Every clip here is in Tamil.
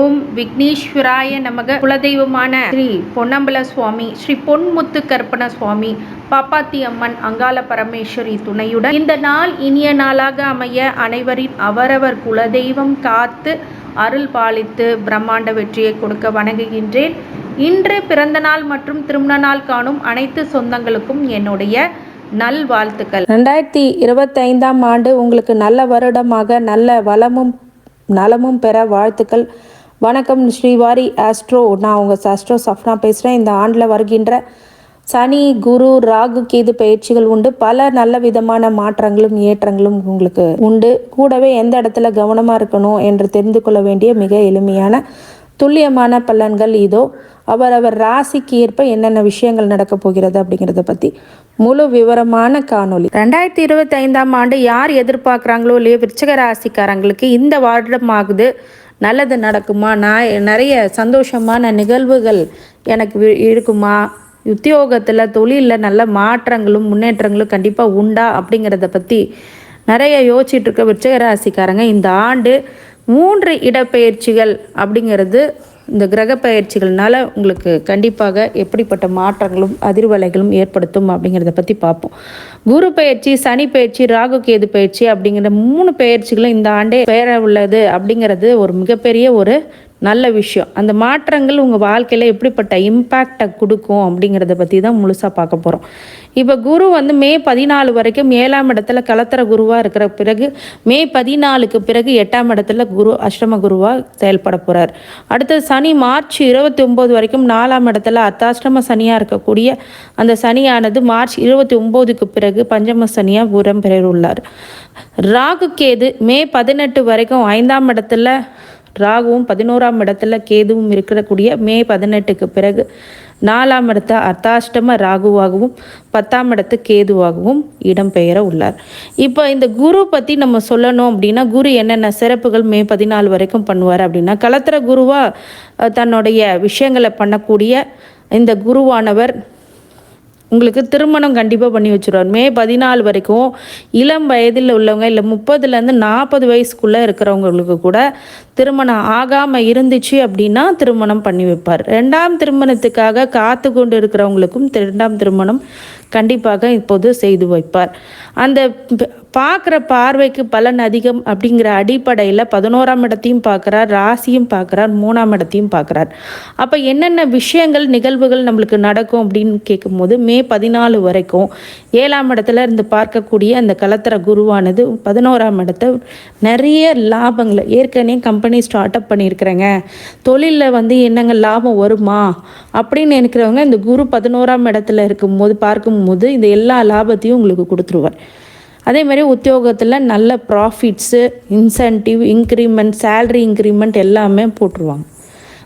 ஓம் விக்னேஸ்வராய நமக. குலதெய்வமான ஸ்ரீ பொன்னம்பல சுவாமி ஸ்ரீ பொன்முத்து கற்பன சுவாமி பாப்பாத்தி அம்மன் அங்காள பரமேஸ்வரி துணையுடன் இந்த நாள் இனிய நாளாக அமைய அனைவரின் அவரவர் குலதெய்வம் காத்து அருள் பாலித்து பிரம்மாண்ட வெற்றியை கொடுக்க வணங்குகின்றேன். இன்று பிறந்த நாள் மற்றும் திருமண நாள் காணும் அனைத்து சொந்தங்களுக்கும் என்னுடைய நல்வாழ்த்துக்கள். ரெண்டாயிரத்தி இருபத்தைந்தாம் ஆண்டு உங்களுக்கு நல்ல வருடமாக நல்ல வளமும் நலமும் பெற வாழ்த்துக்கள். வணக்கம் ஸ்ரீவாரி ஆஸ்ட்ரோ நான் உங்கள் ஆஸ்ட்ரோ சஃப்னா பேசுகிறேன் இந்த ஆண்டில் வருகின்ற சனி குரு ராகு கேது பயிற்சிகள் உண்டு. பல நல்ல விதமான மாற்றங்களும் ஏற்றங்களும் உங்களுக்கு உண்டு. கூடவே எந்த இடத்துல கவனமாக இருக்கணும் என்று தெரிந்து கொள்ள வேண்டிய மிக எளிமையான துல்லியமான பலன்கள் இதோ. அவரவர் ராசிக்கு ஏற்ப என்னென்ன விஷயங்கள் நடக்கப் போகிறது அப்படிங்கிறத பற்றி முழு விவரமான காணொளி. ரெண்டாயிரத்தி இருபத்தி ஐந்தாம் ஆண்டு யார் எதிர்பார்க்குறாங்களோ இல்லையோ விருச்சக ராசிக்காரங்களுக்கு இந்த வருடம் ஆகுது. நல்லது நடக்குமா? நான் நிறைய சந்தோஷமான நிகழ்வுகள் எனக்கு வி- இருக்குமா? உத்தியோகத்தில் தொழிலில் நல்ல மாற்றங்களும் முன்னேற்றங்களும் கண்டிப்பாக உண்டா? அப்படிங்கிறத பற்றி நிறைய யோசிச்சுட்டு இருக்க ராசிக்காரங்க இந்த ஆண்டு மூன்று இடப்பெயர்ச்சிகள் அப்படிங்கிறது இந்த கிரக பயிற்சிகள்னால உங்களுக்கு கண்டிப்பாக எப்படிப்பட்ட மாற்றங்களும் அதிர்வலைகளும் ஏற்படுத்தும் அப்படிங்கிறத பற்றி பார்ப்போம். குரு பயிற்சி சனி பயிற்சி ராகு கேது பயிற்சி அப்படிங்கிற மூணு பயிற்சிகளும் இந்த ஆண்டே பெயர உள்ளது அப்படிங்கிறது ஒரு மிகப்பெரிய ஒரு நல்ல விஷயம். அந்த மாற்றங்கள் உங்கள் வாழ்க்கையில் எப்படிப்பட்ட இம்பேக்டை கொடுக்கும் அப்படிங்கிறத பற்றி தான் முழுசாக பார்க்க போகிறோம் இப்போ குரு வந்து மே பதினாலு வரைக்கும் ஏழாம் இடத்துல கலத்திர குருவாக இருக்கிற பிறகு மே பதினாலுக்கு பிறகு எட்டாம் இடத்துல குரு அஷ்டம குருவாக செயல்பட போகிறார் அடுத்தது சனி மார்ச் இருபத்தி ஒம்பது வரைக்கும் நாலாம் இடத்துல அர்த்தாஷ்டம சனியாக இருக்கக்கூடிய அந்த சனியானது மார்ச் இருபத்தி ஒம்போதுக்கு பிறகு பஞ்சம சனியாக உரம் பெயர் உள்ளார் ராகு கேது மே பதினெட்டு வரைக்கும் ஐந்தாம் இடத்துல ராகுவும் பதினோராம் இடத்துல கேதுவும் இருக்கக்கூடிய மே பதினெட்டுக்கு பிறகு நாலாம் இடத்த அர்த்தாஷ்டம ராகுவாகவும் பத்தாம் இடத்து கேதுவாகவும் இடம்பெயர உள்ளார். இப்போ இந்த குரு பற்றி நம்ம சொல்லணும் அப்படின்னா குரு என்னென்ன சிறப்புகள் மே பதினாலு வரைக்கும் பண்ணுவார் அப்படின்னா கலத்திர குருவாக தன்னுடைய விஷயங்களை பண்ணக்கூடிய இந்த குருவானவர் உங்களுக்கு திருமணம் கண்டிப்பாக பண்ணி வச்சுருவார். மே பதினாலு வரைக்கும் இளம் வயதில் உள்ளவங்க இல்லை முப்பதுலேருந்து நாற்பது வயசுக்குள்ளே இருக்கிறவங்களுக்கு கூட திருமணம் ஆகாமல் இருந்துச்சு அப்படின்னா திருமணம் பண்ணி வைப்பார். ரெண்டாம் திருமணத்துக்காக காத்து கொண்டு இருக்கிறவங்களுக்கும் ரெண்டாம் திருமணம் கண்டிப்பாக இப்போது செய்து வைப்பார். அந்த பார்க்குற பார்வைக்கு பலன் அதிகம் அப்படிங்கிற அடிப்படையில் பதினோராம் இடத்தையும் பார்க்குறார் ராசியும் பார்க்குறார் மூணாம் இடத்தையும் பார்க்குறார். அப்போ என்னென்ன விஷயங்கள் நிகழ்வுகள் நம்மளுக்கு நடக்கும் அப்படின்னு கேட்கும்போது மே பதினாலு வரைக்கும் ஏழாம் இடத்துல இருந்து பார்க்கக்கூடிய அந்த கலத்திர குருவானது பதினோராம் இடத்த நிறைய லாபங்களை ஏற்கனவே கம்பெனி ஸ்டார்ட் அப் பண்ணியிருக்கிறேங்க. தொழிலில் வந்து என்னங்க லாபம் வருமா? அப்படின்னு நினைக்கிறவங்க இந்த குரு பதினோராம் இடத்துல இருக்கும்போது பார்க்கும்போது இந்த எல்லா லாபத்தையும் உங்களுக்கு கொடுத்துருவார். அதே மாதிரி உத்தியோகத்தில் நல்ல profits incentive increment salary increment எல்லாமே போட்டுருவாங்க.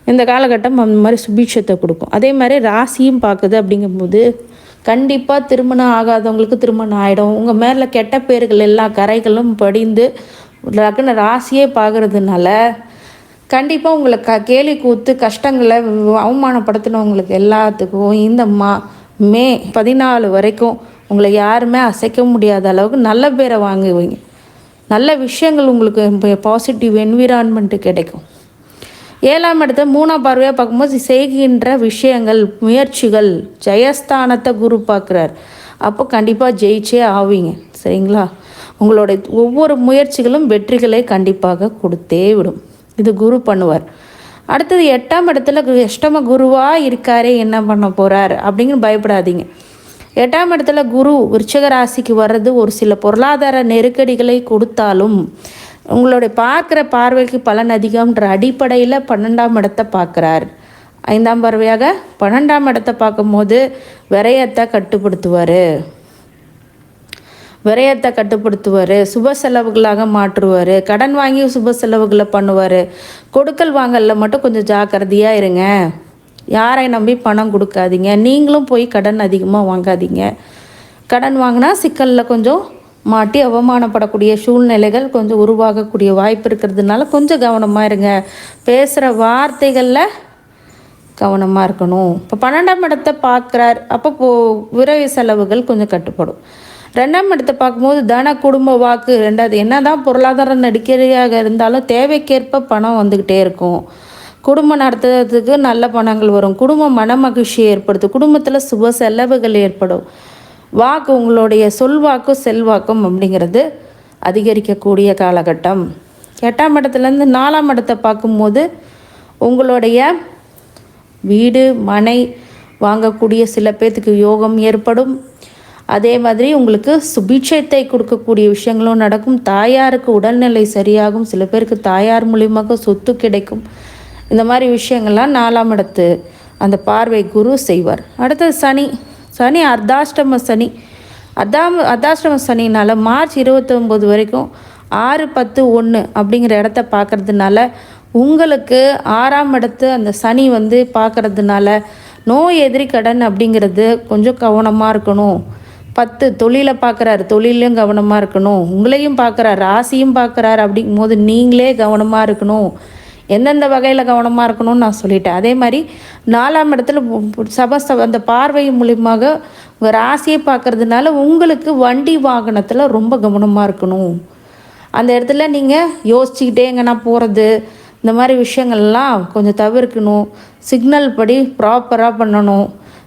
இந்த காலகட்டம் அந்த மாதிரி சுபீட்சத்தை கொடுக்கும். அதே மாதிரி ராசியும் பார்க்குது அப்படிங்கும்போது கண்டிப்பாக திருமணம் ஆகாதவங்களுக்கு திருமணம் ஆகிடும் உங்கள் மேலே கெட்ட பேர்கள் எல்லா கரைகளும் படிந்து லக்ன ராசியே பார்க்கறதுனால கண்டிப்பாக உங்களை க கேலி கூத்து கஷ்டங்களை அவமானப்படுத்தினவங்களுக்கு எல்லாத்துக்கும் இந்த மா மே பதினாலு வரைக்கும் உங்களை யாருமே அசைக்க முடியாத அளவுக்கு நல்ல பேரை வாங்குவீங்க. நல்ல விஷயங்கள் உங்களுக்கு பாசிட்டிவ் என்விரான்மெண்ட்டு கிடைக்கும். ஏழாம் இடத்த மூணாம் பார்வையாக பார்க்கும்போது செய்கின்ற விஷயங்கள் முயற்சிகள் ஜெயஸ்தானத்தை குரு பார்க்குறார். அப்போ கண்டிப்பாக ஜெயிச்சே ஆவீங்க. சரிங்களா? உங்களுடைய ஒவ்வொரு முயற்சிகளும் வெற்றிகளை கண்டிப்பாக கொடுத்தே விடும். இது குரு பண்ணுவார். அடுத்தது எட்டாம் இடத்துல கு- அஷ்டம குருவாக இருக்காரே என்ன பண்ண போகிறார் அப்படிங்கிற பயப்படாதீங்க. எட்டாம் இடத்துல குரு விருச்சக ராசிக்கு வர்றது ஒரு சில பொருளாதார நெருக்கடிகளை கொடுத்தாலும் உங்களுடைய பார்க்குற பார்வைக்கு பலன் அதிகம்ன்ற அடிப்படையில் பன்னெண்டாம் இடத்தை பார்க்குறார். ஐந்தாம் பார்வையாக பன்னெண்டாம் இடத்தை பார்க்கும்போது விரயத்தை கட்டுப்படுத்துவார். விரயத்தை கட்டுப்படுத்துவார் சுப செலவுகளாக மாற்றுவார் கடன் வாங்கி சுப செலவுகளை பண்ணுவார். கொடுக்கல் வாங்கலில் மட்டும் கொஞ்சம் ஜாக்கிரதையாக இருங்க. யாரை நம்பி பணம் கொடுக்காதீங்க. நீங்களும் போய் கடன் அதிகமாக வாங்காதீங்க. கடன் வாங்கினா சிக்கலில் கொஞ்சம் மாட்டி அவமானப்படக்கூடிய சூழ்நிலைகள் கொஞ்சம் உருவாகக்கூடிய வாய்ப்பு இருக்கிறதுனால கொஞ்சம் கவனமாக இருங்க. பேசுகிற வார்த்தைகளில் கவனமாக இருக்கணும். இப்போ பன்னெண்டாம் இடத்தை பார்க்குறார். அப்போ போ விரைவு செலவுகள் கொஞ்சம் கட்டுப்படும். ரெண்டாம் இடத்தை பார்க்கும்போது தன குடும்ப வாக்கு ரெண்டாவது என்ன தான் பொருளாதார நெருக்கடியாக இருந்தாலும் தேவைக்கேற்ப பணம் வந்துக்கிட்டே இருக்கும். குடும்பம் நடத்துறதுக்கு நல்ல பணங்கள் வரும். குடும்ப மனமகிழ்ச்சி ஏற்படுத்தும். குடும்பத்தில் சுப செலவுகள் ஏற்படும். வாக்கு உங்களுடைய சொல்வாக்கும் செல்வாக்கும் அப்படிங்கிறது அதிகரிக்கக்கூடிய காலகட்டம். எட்டாம் இடத்துலேருந்து நாலாம் இடத்தை பார்க்கும்போது உங்களுடைய வீடு மனை வாங்கக்கூடிய சில பேர்த்துக்கு யோகம் ஏற்படும். அதே மாதிரி உங்களுக்கு சுபிட்சத்தை கொடுக்கக்கூடிய விஷயங்களும் நடக்கும். தாயாருக்கு உடல்நிலை சரியாகும். சில பேருக்கு தாயார் மூலியமாக சொத்து கிடைக்கும். இந்த மாதிரி விஷயங்கள்லாம் நாலாம் இடத்து அந்த பார்வை குரு செய்வார். அடுத்தது சனி. சனி அர்த்தாஷ்டம சனி. அதாம் அர்த்தாஷ்டம சனினால் மார்ச் இருபத்தொம்போது வரைக்கும் ஆறு பத்து ஒன்று அப்படிங்கிற இடத்த பார்க்குறதுனால உங்களுக்கு ஆறாம் இடத்து அந்த சனி வந்து பார்க்கறதுனால நோய் எதிரி கடன் அப்படிங்கிறது கொஞ்சம் கவனமாக இருக்கணும். பத்து தொழிலை பார்க்குறாரு. தொழிலையும் கவனமாக இருக்கணும். உங்களையும் பார்க்குறாரு. ராசியும் பார்க்குறாரு. அப்படிங்கும் போது நீங்களே கவனமாக இருக்கணும். எந்தெந்த வகையில் கவனமாக இருக்கணும்னு நான் சொல்லிட்டேன். அதே மாதிரி நாலாம் இடத்துல சபஸ்த அந்த பார்வை மூலியமாக உங்கள் ராசியை பார்க்கறதுனால உங்களுக்கு வண்டி வாகனத்தில் ரொம்ப கவனமாக இருக்கணும். அந்த இடத்துல நீங்கள் யோசிச்சுக்கிட்டே எங்கன்னா போகிறது இந்த மாதிரி விஷயங்கள்லாம் கொஞ்சம் தவிர்க்கணும். சிக்னல் படி ப்ராப்பராக பண்ணணும்.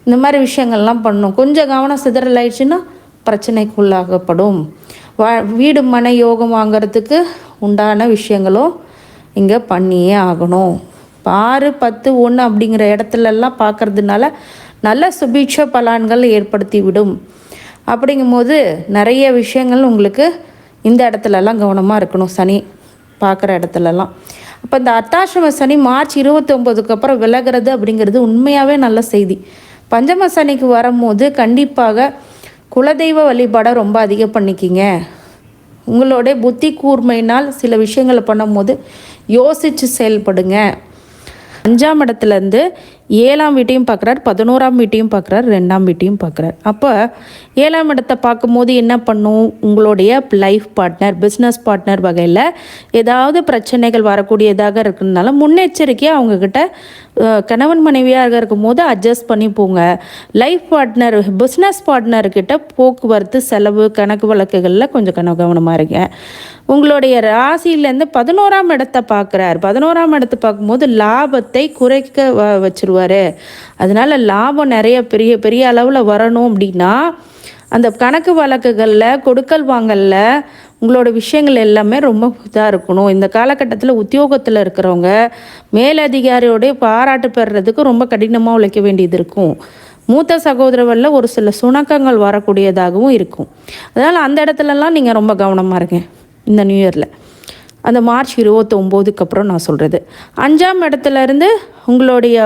இந்த மாதிரி விஷயங்கள்லாம் பண்ணணும் கொஞ்சம் கவனம் சிதறல் ஆயிடுச்சுன்னா பிரச்சனைக்குள்ளாகப்படும் வா வீடு மனை யோகம் வாங்குறதுக்கு உண்டான விஷயங்களும் இங்கே பண்ணியே ஆகணும். இப்போ ஆறு பத்து ஒன்று அப்படிங்கிற இடத்துலலாம் பார்க்கறதுனால நல்ல சுபீட்ச பலன்கள் ஏற்படுத்தி விடும் அப்படிங்கும்போது நிறைய விஷயங்கள் உங்களுக்கு இந்த இடத்துலலாம் கவனமாக இருக்கணும். சனி பார்க்குற இடத்துலலாம். அப்போ இந்த அர்த்தாசிரம சனி மார்ச் இருபத்தொம்போதுக்கு அப்புறம் விலகிறது அப்படிங்கிறது உண்மையாகவே நல்ல செய்தி. பஞ்சமசனிக்கு வரும்போது கண்டிப்பாக குலதெய்வ வழிபாடை ரொம்ப அதிகம் பண்ணிக்கிங்க. உங்களோட புத்தி கூர்மையினால் சில விஷயங்களை பண்ணும்போது யோசித்து செயல்படுங்க. அஞ்சாம் இடத்துலேருந்து ஏழாம் வீட்டையும் பார்க்குறாரு பதினோராம் வீட்டையும் பார்க்குறாரு ரெண்டாம் வீட்டையும் பார்க்குறார் அப்போ ஏழாம் இடத்தை பார்க்கும்போது என்ன பண்ணும்? உங்களுடைய லைஃப் பார்ட்னர் பிஸ்னஸ் பார்ட்னர் வகையில் ஏதாவது பிரச்சனைகள் வரக்கூடியதாக இருக்கிறதுனால முன்னெச்சரிக்கையாக அவங்கக்கிட்ட கணவன் மனைவியாக இருக்கும்போது அட்ஜஸ்ட் பண்ணி போங்க. லைஃப் பார்ட்னர் பிஸ்னஸ் பார்ட்னர்கிட்ட போக்குவரத்து செலவு கணக்கு வழக்குகளில் கொஞ்சம் கன கவனமாக இருங்க. உங்களுடைய ராசியிலேருந்து பதினோராம் இடத்தை பார்க்குறார் பதினோராம் இடத்தை பார்க்கும்போது லாபத்தை குறைக்க வ வச்சிருவாரு அதனால் லாபம் நிறைய பெரிய பெரிய அளவில் வரணும் அப்படின்னா அந்த கணக்கு வழக்குகளில் கொடுக்கல் வாங்கலில் உங்களோட விஷயங்கள் எல்லாமே ரொம்ப இதாக இருக்கணும். இந்த காலகட்டத்தில் உத்தியோகத்தில் இருக்கிறவங்க மேலதிகாரியோடைய பாராட்டு பெறுறதுக்கு ரொம்ப கடினமாக உழைக்க வேண்டியது இருக்கும். மூத்த சகோதரர்களில் ஒரு சில சுணக்கங்கள் வரக்கூடியதாகவும் இருக்கும். அதனால் அந்த இடத்துலலாம் நீங்கள் ரொம்ப கவனமாக இருங்க இந்த நியூ இயரில் அந்த மார்ச் இருபத்தொம்போதுக்கு அப்புறம் நான் சொல்கிறது அஞ்சாம் இடத்துல இருந்து உங்களுடைய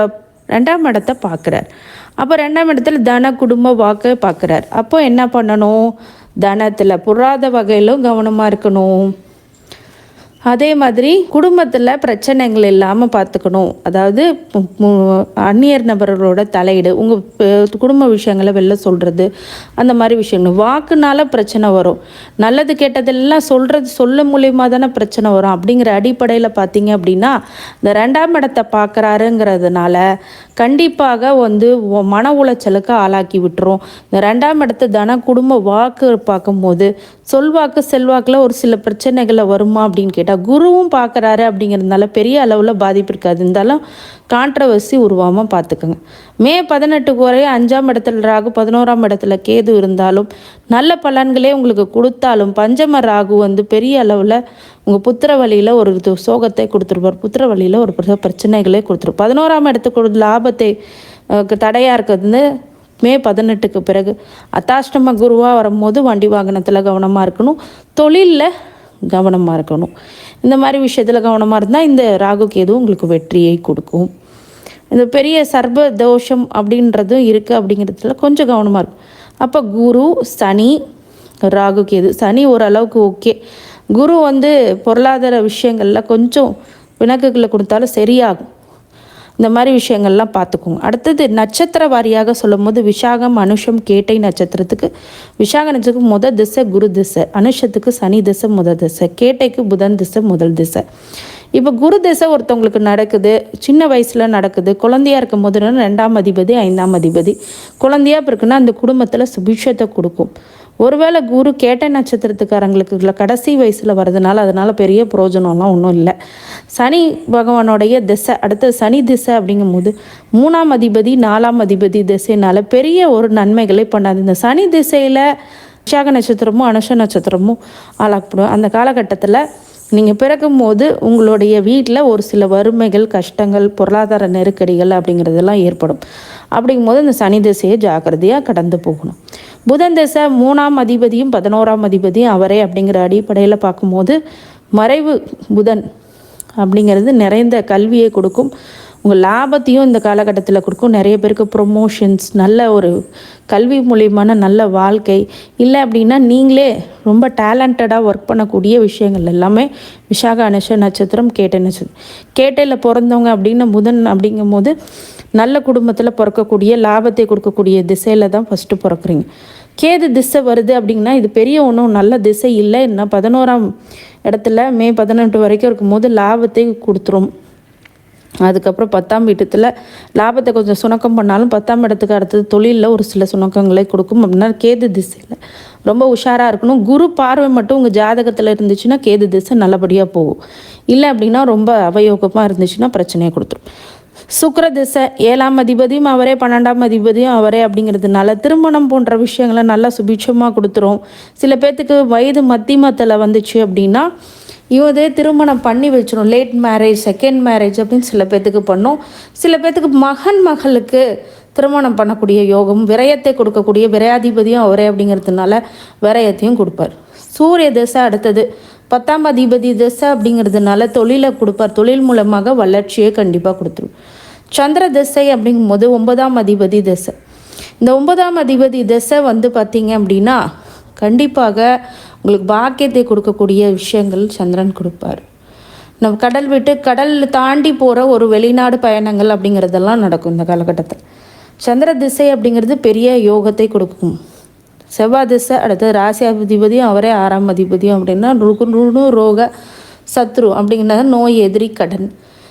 ரெண்டாம் இடத்தை பார்க்குறார். அப்போ ரெண்டாம் இடத்துல தன குடும்ப வாக்கு பார்க்குறார். அப்போ என்ன பண்ணணும்? தனத்தில் புறாத வகையிலும் கவனமாக இருக்கணும். அதே மாதிரி குடும்பத்தில் பிரச்சனைகள் இல்லாமல் பார்த்துக்கணும் அதாவது அந்நியர் நபர்களோட தலையீடு உங்கள் குடும்ப விஷயங்களை வெளில சொல்கிறது அந்த மாதிரி விஷயங்கள். வாக்குனால பிரச்சனை வரும். நல்லது கெட்டதெல்லாம் சொல்கிறது சொல்ல மூலியமாக தானே பிரச்சனை வரும். அப்படிங்கிற அடிப்படையில் பார்த்தீங்க அப்படின்னா இந்த ரெண்டாம் இடத்தை பார்க்குறாருங்கிறதுனால கண்டிப்பாக வந்து மன உளைச்சலுக்கு ஆளாக்கி விட்டுரும். இந்த ரெண்டாம் இடத்து தன குடும்ப வாக்கு பார்க்கும்போது சொல்வாக்கு செல்வாக்கில் ஒரு சில பிரச்சனைகளை வருமா அப்படின்னு கேட்டால் குருவும் பார்க்குறாரு அப்படிங்கிறதுனால பெரிய அளவில் பாதிப்பு இருக்காது. இருந்தாலும் கான்ட்ரவர்சி உருவாமல் பார்த்துக்கோங்க மே பதினெட்டுக்கு வரையும் அஞ்சாம் இடத்துல ராகு பதினோராம் இடத்துல கேது இருந்தாலும் நல்ல பலன்களே உங்களுக்கு கொடுத்தாலும் பஞ்சம ராகு வந்து பெரிய அளவில் உங்கள் புத்திர வழியில் ஒரு சோகத்தை கொடுத்துருப்பார். புத்திர வழியில் ஒரு பிரச்சனைகளே கொடுத்துரும். பதினோராம் இடத்துக்கு லாபத்தை தடையாக இருக்கிறது வந்து மே பதினெட்டுக்கு பிறகு அத்தாஷ்டம குருவாக வரும்போது வண்டி வாகனத்தில் கவனமாக இருக்கணும். தொழிலில் கவனமாக இருக்கணும். இந்த மாதிரி விஷயத்தில் கவனமாக இருந்தால் இந்த ராகு கேது உங்களுக்கு வெற்றியை கொடுக்கும். இந்த பெரிய சர்ப தோஷம் அப்படின்றதும் இருக்குது அப்படிங்கிறதுல கொஞ்சம் கவனமாக இருக்கும் அப்போ குரு சனி ராகு கேது சனி ஓரளவுக்கு ஓகே. குரு வந்து பொருளாதார விஷயங்களில் கொஞ்சம் விளக்குகளை கொடுத்தாலும் சரியாகும். இந்த மாதிரி விஷயங்கள்லாம் பார்த்துக்கோங்க அடுத்தது நட்சத்திர வாரியாக சொல்லும் போது விஷாகம் அனுஷம் கேட்டை நட்சத்திரத்துக்கு விஷாக நட்சத்திரத்துக்கு முத திசை குரு திசை அனுஷத்துக்கு சனி திசை முத திசை கேட்டைக்கு புதன் திசை முதல் திசை. இப்போ குரு திசை ஒருத்தவங்களுக்கு நடக்குது சின்ன வயசில் நடக்குது குழந்தையா இருக்கும் போது ரெண்டாம் அதிபதி ஐந்தாம் அதிபதி. குழந்தையா இருக்குன்னா அந்த குடும்பத்தில் சுபிட்சத்தை கொடுக்கும். ஒருவேளை குரு கேட்ட நட்சத்திரத்துக்காரங்களுக்கு கடைசி வயசில் வர்றதுனால அதனால் பெரிய பிரோஜனம்லாம் ஒன்றும் இல்லை. சனி பகவானுடைய திசை அடுத்தது சனி திசை அப்படிங்கும்போது மூணாம் அதிபதி நாலாம் அதிபதி திசைனால பெரிய ஒரு நன்மைகளை பண்ணாது. இந்த சனி திசையில் விஷாக நட்சத்திரமும் அனுஷ நட்சத்திரமும் ஆளாக்கப்படும் அந்த காலகட்டத்தில் நீங்கள் பிறக்கும்போது உங்களுடைய வீட்டில் ஒரு சில வறுமைகள் கஷ்டங்கள் பொருளாதார நெருக்கடிகள் அப்படிங்கிறதெல்லாம் ஏற்படும். அப்படிங்கும்போது இந்த சனி திசையை ஜாக்கிரதையாக கடந்து போகணும். புதன் திசை மூணாம் அதிபதியும் பதினோராம் அதிபதியும் அவரே அப்படிங்கிற அடிப்படையில் பார்க்கும்போது மறைவு புதன் அப்படிங்கிறது நிறைந்த கல்வியை கொடுக்கும். உங்கள் லாபத்தையும் இந்த காலகட்டத்தில் கொடுக்கும். நிறைய பேருக்கு ப்ரொமோஷன்ஸ் நல்ல ஒரு கல்வி மூலியமான நல்ல வாழ்க்கை. இல்லை அப்படின்னா நீங்களே ரொம்ப டேலண்டடாக ஒர்க் பண்ணக்கூடிய விஷயங்கள் எல்லாமே விஷாக அனுஷ நட்சத்திரம் கேட்டை நட்சத்திரம் கேட்டையில் பிறந்தவங்க அப்படின்னு புதன் அப்படிங்கும்போது நல்ல குடும்பத்தில் பிறக்கக்கூடிய லாபத்தை கொடுக்கக்கூடிய திசையில் தான் ஃபஸ்ட்டு பிறக்குறீங்க. கேது திசை வருது அப்படின்னா இது பெரிய ஒன்றும் நல்ல திசை இல்லை. என்ன பதினோராம் இடத்துல மே பதினெட்டு வரைக்கும் இருக்கும்போது லாபத்தை கொடுத்துரும். அதுக்கப்புறம் பத்தாம் வீட்டத்தில் லாபத்தை கொஞ்சம் சுணக்கம் பண்ணாலும் பத்தாம் இடத்துக்கு அடுத்தது தொழிலில் ஒரு சில சுணக்கங்களை கொடுக்கும் அப்படின்னா கேது திசையில். ரொம்ப உஷாராக இருக்கணும். குரு பார்வை மட்டும் உங்கள் ஜாதகத்தில் இருந்துச்சுன்னா கேது திசை நல்லபடியாக போகும். இல்லை அப்படின்னா ரொம்ப அவயோகமாக இருந்துச்சுன்னா பிரச்சனையை கொடுத்துரும். சுக்கர திசை ஏழாம் அதிபதியும் அவரே பன்னெண்டாம் அதிபதியும் அவரே அப்படிங்கிறதுனால திருமணம் போன்ற விஷயங்களை நல்லா சுபிட்சமாக கொடுத்துரும். சில பேர்த்துக்கு வயது மத்தியமத்தில் வந்துச்சு அப்படின்னா இவதே திருமணம் பண்ணி வச்சிடும் லேட் மேரேஜ் செகண்ட் மேரேஜ் அப்படின்னு சில பேர்த்துக்கு பண்ணும். சில பேர்த்துக்கு மகன் மகளுக்கு திருமணம் பண்ணக்கூடிய யோகம் விரயத்தை கொடுக்கக்கூடிய விரையாதிபதியும் அவரே அப்படிங்கிறதுனால விரயத்தையும் கொடுப்பார். சூரிய திசை அடுத்தது. பத்தாம் அதிபதி திசை அப்படிங்கிறதுனால தொழிலை கொடுப்பார். தொழில் மூலமாக வளர்ச்சியை கண்டிப்பாக கொடுத்துரும். சந்திர திசை அப்படிங்கும்போது ஒன்பதாம் அதிபதி திசை. இந்த ஒன்பதாம் அதிபதி திசை வந்து பார்த்தீங்க அப்படின்னா கண்டிப்பாக உங்களுக்கு பாக்கியத்தை கொடுக்கக்கூடிய விஷயங்கள் சந்திரன் கொடுப்பார். நம்ம கடல் விட்டு கடல் தாண்டி போகிற ஒரு வெளிநாடு பயணங்கள் அப்படிங்கிறதெல்லாம் நடக்கும் இந்த காலகட்டத்தில். சந்திர திசை அப்படிங்கிறது பெரிய யோகத்தை கொடுக்கும். செவ்வாய் திசை அடுத்தது ராசி அதிபதியும் அவரே ஆறாம் அதிபதியும் அப்படின்னா ருகு ருணு ரோக சத்ரு அப்படிங்கிறது நோய் எதிரி கடன்.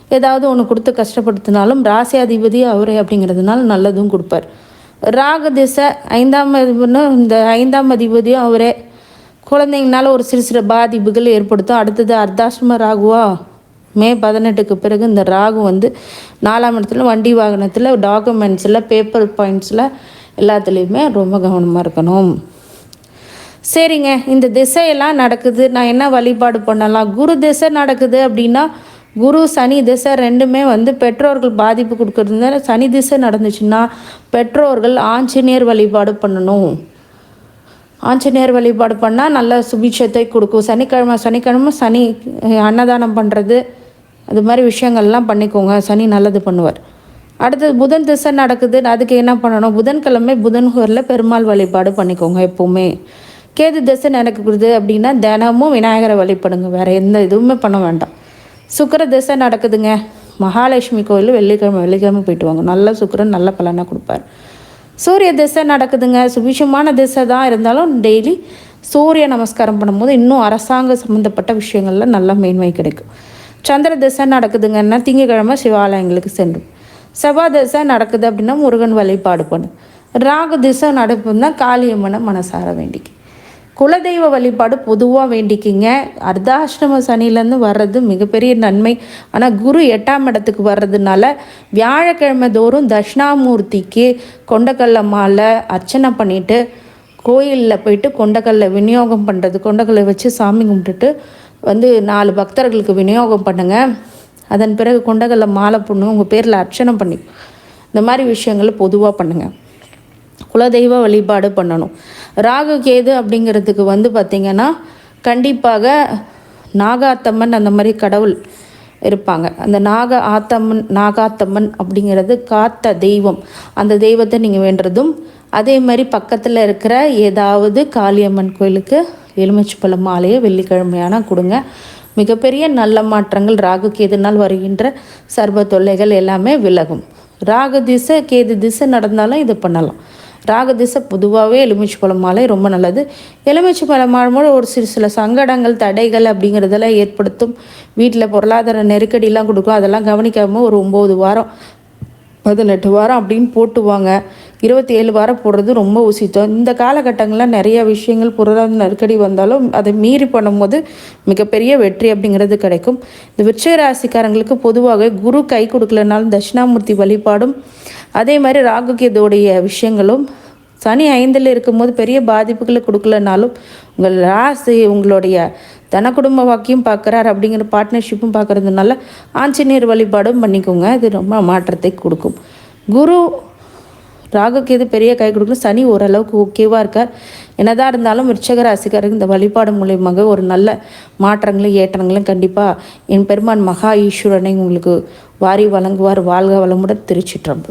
ஏதாவது ஒன்று கொடுத்து கஷ்டப்படுத்தினாலும் ராசி அதிபதி அவரே அப்படிங்கிறதுனால நல்லதும் கொடுப்பார். ராக திசை ஐந்தாம் அதிபதினா இந்த ஐந்தாம் அதிபதியும் அவரே குழந்தைங்கனால ஒரு சிறு சிறு பாதிப்புகள் ஏற்படுத்தும். அடுத்தது அர்த்தாசிரம ராகுவா? மே பதினெட்டுக்கு பிறகு இந்த ராகு வந்து நாலாம் இடத்துல வண்டி வாகனத்தில் டாக்குமெண்ட்ஸில் பேப்பர் பாயிண்ட்ஸில் எல்லாத்துலேயுமே ரொம்ப கவனமாக இருக்கணும். சரிங்க இந்த திசையெல்லாம் நடக்குது. நான் என்ன வழிபாடு பண்ணலாம்? குரு திசை நடக்குது அப்படின்னா குரு சனி திசை ரெண்டுமே வந்து பெற்றோர்கள் பாதிப்பு கொடுக்குறதுனால சனி திசை நடந்துச்சுன்னா பெற்றோர்கள் ஆஞ்சநேயர் வழிபாடு பண்ணணும். ஆஞ்சநேயர் வழிபாடு பண்ணால் நல்ல சுபிட்சத்தை கொடுக்கும். சனிக்கிழமை சனிக்கிழமை சனி அன்னதானம் பண்ணுறது அது மாதிரி விஷயங்கள்லாம் பண்ணிக்கோங்க. சனி நல்லது பண்ணுவார். அடுத்தது புதன் திசை நடக்குது. அதுக்கு என்ன பண்ணணும்? புதன்கிழமை புதன்கூரில் பெருமாள் வழிபாடு பண்ணிக்கோங்க எப்போவுமே. கேது திசை நடக்குது அப்படின்னா தினமும் விநாயகரை வழிபடுங்க. வேறு எந்த இதுவுமே பண்ண வேண்டாம். சுக்கிர திசை நடக்குதுங்க. மகாலட்சுமி கோயில் வெள்ளிக்கிழமை வெள்ளிக்கிழமை போயிட்டு வாங்க. நல்ல சுக்கரன் நல்ல பலனை கொடுப்பார். சூரிய திசை நடக்குதுங்க. சுபிஷமான திசை தான் இருந்தாலும் டெய்லி சூரிய நமஸ்காரம் பண்ணும்போது இன்னும் அரசாங்க சம்மந்தப்பட்ட விஷயங்களில் நல்ல மேன்மை கிடைக்கும். சந்திர திசை நடக்குதுங்கன்னா திங்கக்கிழமை சிவாலயங்களுக்கு சென்று செவ்வாய் திசை நடக்குது அப்படின்னா முருகன் வழிபாடு பண்ணும். ராகு திசை நடப்புன்னா காளியம்மனை மனசார வேண்டிக்கு குலதெய்வ வழிபாடு பொதுவாக வேண்டிக்கிங்க. அர்த்தாஷ்டம சனிலேருந்து வர்றது மிகப்பெரிய நன்மை. ஆனால் குரு எட்டாம் இடத்துக்கு வர்றதுனால வியாழக்கிழமை தோறும் தட்சிணாமூர்த்திக்கு கொண்டக்கல்ல மாலை அர்ச்சனை பண்ணிவிட்டு கோயிலில் போயிட்டு கொண்டக்கல்ல விநியோகம் பண்ணுறது கொண்டக்கல்லை வச்சு சாமி கும்பிட்டுட்டு வந்து நாலு பக்தர்களுக்கு விநியோகம் பண்ணுங்கள் அதன் பிறகு கொண்டக்கல்ல மாலை பொண்ணு உங்கள் பேரில் அர்ச்சனை பண்ணி. இந்த மாதிரி விஷயங்களை பொதுவாக பண்ணுங்கள் குலதெய்வ வழிபாடு பண்ணணும். ராகு கேது அப்படிங்கிறதுக்கு வந்து பார்த்திங்கன்னா கண்டிப்பாக நாகாத்தம்மன் அந்த மாதிரி கடவுள் இருப்பாங்க. அந்த நாக ஆத்தம்மன் நாகாத்தம்மன் அப்படிங்கிறது காத்த தெய்வம். அந்த தெய்வத்தை நீங்கள் வேண்டுறதும் அதே மாதிரி பக்கத்தில் இருக்கிற ஏதாவது காளியம்மன் கோயிலுக்கு எலுமிச்சை மாலையை வெள்ளிக்கிழமையான கொடுங்க. மிகப்பெரிய நல்ல மாற்றங்கள் ராகு கேதுனால் வருகின்ற சர்வ தொல்லைகள் எல்லாமே விலகும். ராகு திசை கேது திசை நடந்தாலும் இது பண்ணலாம். ராக திசை பொதுவாகவே எலுமிச்சை பழம் மாலை ரொம்ப நல்லது. எலுமிச்சை பழம் ஒரு சிறு சில சங்கடங்கள் தடைகள் அப்படிங்கிறதெல்லாம் ஏற்படுத்தும். வீட்டில் பொருளாதார நெருக்கடிலாம் கொடுக்கும். அதெல்லாம் கவனிக்காமல் ஒரு ஒம்பது வாரம் பதினெட்டு வாரம் அப்படின்னு போட்டுவாங்க. இருபத்தி ஏழு வாரம் போடுறது ரொம்ப உசித்தம். இந்த காலகட்டங்களில் நிறைய விஷயங்கள் பொருளாதார நெருக்கடி வந்தாலும் அதை மீறி பண்ணும்போது மிகப்பெரிய வெற்றி அப்படிங்கிறது கிடைக்கும். இந்த விருட்ச ராசிக்காரங்களுக்கு பொதுவாக குரு கை கொடுக்கலனாலும் தட்சிணாமூர்த்தி வழிபாடும் அதே மாதிரி ராகுகேதுடைய விஷயங்களும் சனி ஐந்தில் இருக்கும்போது பெரிய பாதிப்புகளை கொடுக்கலனாலும் உங்கள் ராசி உங்களுடைய தன குடும்ப வாக்கியம் பார்க்குறாரு அப்படிங்கிற பார்ட்னர்ஷிப்பும் பார்க்கறதுனால ஆஞ்சநேயர் வழிபாடும் பண்ணிக்கோங்க. இது ரொம்ப மாற்றத்தை கொடுக்கும். குரு ராகுக்கு பெரிய கை கொடுக்கணும். சனி ஓரளவுக்கு ஓகேவாக இருக்கார். என்னதான் இருந்தாலும் விருச்சக ராசிக்காரருக்கு இந்த வழிபாடு மூலியமாக ஒரு நல்ல மாற்றங்களும் ஏற்றங்களும் கண்டிப்பாக என் பெருமான் மகா ஈஸ்வரனை உங்களுக்கு வாரி வழங்குவார். வாழ்க வளமுடன் திருச்சிற்றம்பு